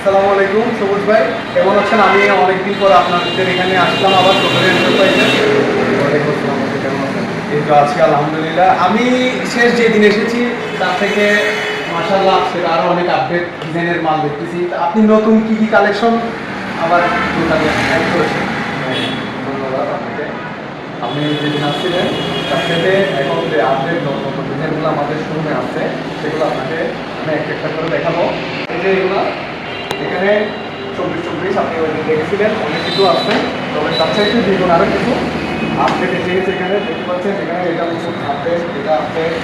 আসসালামু আলাইকুম সবুজ ভাই। কেমন আছেন? আমি অনেকদিন পর আপনাদের এখানে আসলাম আবার টোটালি এন্টারপ্রাইজে। ওয়ালাইকুম আসসালাম আপনি কেমন আছেন? এই তো আজকে আলহামদুলিল্লাহ। আমি শেষ যে দিন এসেছি তার থেকে মাসাল্লাহ সেটা আরও অনেক আপডেট ডিজাইনের মাল দেখতেছি। আপনি নতুন কি কি কালেকশন আবার অ্যাড করেছেন। হ্যাঁ, ধন্যবাদ আপনাকে। আপনি যেদিন আসছিলেন তার সাথে এখন যে আপডেট নতুন নতুন ডিজাইনগুলো আমাদের শোরুমে আছে সেগুলো আপনাকে আমি একটা একটা করে দেখাবো। এই যে এগুলো এখানে চব্বিশ চব্বিশ আপনি ওই দেখেছিলেন, অনেক কিছু আছে। তবে তার চাইতে দ্বিগুণ আরও কিছু আপডেট এসে এখানে দেখতে পাচ্ছেন, এখানে এটা নতুন আপডেট এটা আপডেট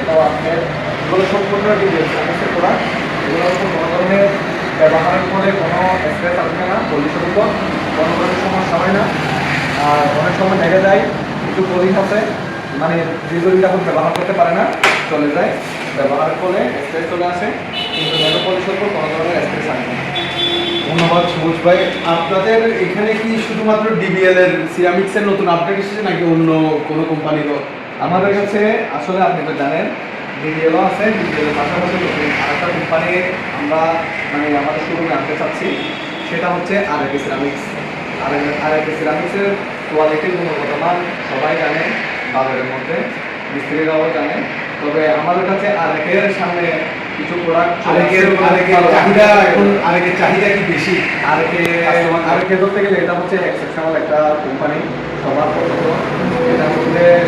এটাও আপডেট এগুলো সম্পূর্ণ ডিটেলস সমস্ত করা এগুলো কোনো ধরনের ব্যবহারের ফলে কোনো স্ট্রেস আসবে না পলিশের উপর কোনো ধরনের সমস্যা হয় না। আর অনেক সময় দেখা যায়, কিছু পলিশ আছে মানে দীর্ঘদিন যখন ব্যবহার করতে পারে না, চলে যায়, ব্যবহারের ফলে স্ট্রেস চলে আসে। কিন্তু নেটো পলিশের কোনো ধরনের আসবে ধন্যবাদ সবুজ ভাই। আপনাদের এখানে কি শুধুমাত্র ডিবিএল এর সিরামিক্সের নতুন আপডেট এসেছে নাকি অন্য কোনো কোম্পানিরও আমাদের কাছে আসলে আপনি তো জানেন ডিডিএলও আছে ডিডিএল এর পাশাপাশি আরেকটা কোম্পানি আমরা মানে আমাদের শোরুমে আনতে চাচ্ছি, সেটা হচ্ছে আর একে সিরামিক্স আর আর একে সিরামিক্সের কোয়ালিটির গুণগত মান সবাই জানে, বাজারের মধ্যে মিস্ত্রিরাও জানে। তবে আমাদের কাছে আর একের সামনে কিছু প্রোডাক্ট আরেকের আরেকের চাহিদা এখন আরেকের চাহিদা কি বেশি? আরেকে আরেকে ধরতে গেলে এটা হচ্ছে এক্সেপশনাল একটা কোম্পানি সবার পছন্দ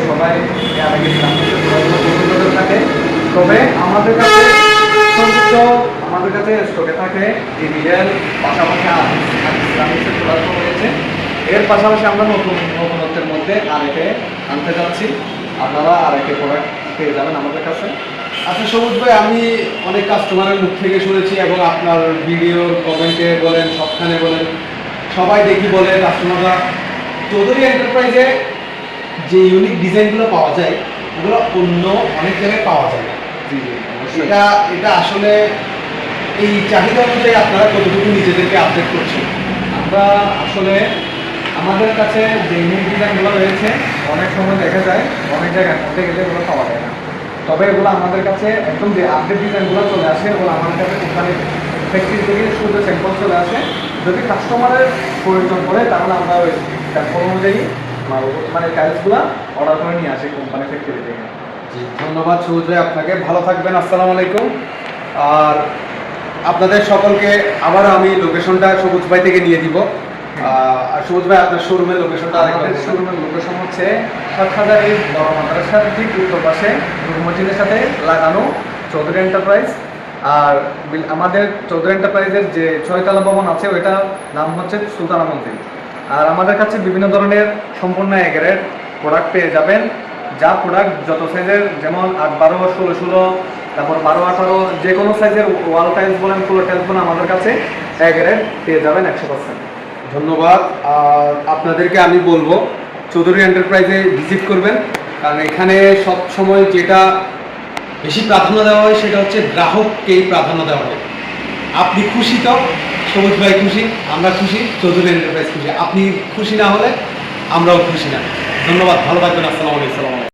সবাই আরেকে পছন্দ থাকে। তবে আমাদের কাছে সর্বোচ্চ আমাদের কাছে স্টকে থাকে ডিভিডেল পাশাপাশি প্রোডাক্ট রয়েছে এর পাশাপাশি আমরা নতুন নতুনত্বের মধ্যে আরেকে আনতে যাচ্ছি। আপনারা আরেকে প্রোডাক্ট পেয়ে যাবেন আমাদের কাছে। আচ্ছা সবুজ ভাই আমি অনেক কাস্টমারের মুখ থেকে শুনেছি এবং আপনার ভিডিও কমেন্টে বলেন সবখানে বলেন সবাই দেখি বলে কাস্টমাররা চৌধুরী এন্টারপ্রাইজে যে ইউনিক ডিজাইনগুলো পাওয়া যায় ওগুলো অন্য অনেক জায়গায় পাওয়া যায় এটা এটা আসলে এই চাহিদা অনুযায়ী আপনারা কতটুকু নিজেদেরকে আপডেট করছেন? আমরা আসলে আমাদের কাছে যে ইউনিক ডিজাইনগুলো রয়েছে অনেক সময় দেখা যায় অনেক জায়গায় মধ্যে গেলে এগুলো পাওয়া যায়। তবে এগুলো আমাদের কাছে একদম যে আপডেট ডিজাইনগুলো চলে আসে, এগুলো আমাদের কাছে কোম্পানির ফ্যাক্টরি থেকে শুধু স্যাম্পল চলে আসে। যদি কাস্টমারের প্রয়োজন পড়ে, তাহলে আমরা ওই স্যাম্পল অনুযায়ী মানে টাইলসগুলো অর্ডার করে নিয়ে আসি কোম্পানি ফ্যাক্টরি থেকে। জি, ধন্যবাদ ভাই আপনাকে। ভালো থাকবেন, আসসালামু আলাইকুম। আর আপনাদের সকলকে আবার আমি লোকেশনটা সবুজ ভাই থেকে নিয়ে দিব। সবুজ ভাই আপনার শোরুমের লোকেশনটা আমাদের। শোরুমের লোকেশন হচ্ছে সাতখাজারি বড় মাদ্রাসার ঠিক উত্তর পাশে মসজিদের সাথে লাগানো চৌধুরী এন্টারপ্রাইজ আর আমাদের চৌধুরী এন্টারপ্রাইজের যে ছয়তলা ভবন আছে ওইটার নাম হচ্ছে সুলতানা মন্দির। আর আমাদের কাছে বিভিন্ন ধরনের সম্পূর্ণ এগেরের প্রোডাক্ট পেয়ে যাবেন। যা প্রোডাক্ট যত সাইজের যেমন আট বারো ষোলো ষোলো তারপর বারো আঠারো যে কোনো সাইজের ওয়াল টাইলস বলেন ফ্লোর টাইলস বলেন আমাদের কাছে এগেরের পেয়ে যাবেন একশো পার্সেন্ট ধন্যবাদ। আর আপনাদেরকে আমি বলব, চৌধুরী এন্টারপ্রাইজে ভিজিট করবেন। কারণ এখানে সব সময় যেটা বেশি প্রাধান্য দেওয়া হয় সেটা হচ্ছে গ্রাহককেই প্রাধান্য দেওয়া হয়। আপনি খুশি তো? সবুজ ভাই খুশি? আমরা খুশি? চৌধুরী এন্টারপ্রাইজ খুশি। আপনি খুশি না হলে আমরাও খুশি না। ধন্যবাদ, ভালো থাকবেন। আসসালামু আলাইকুম।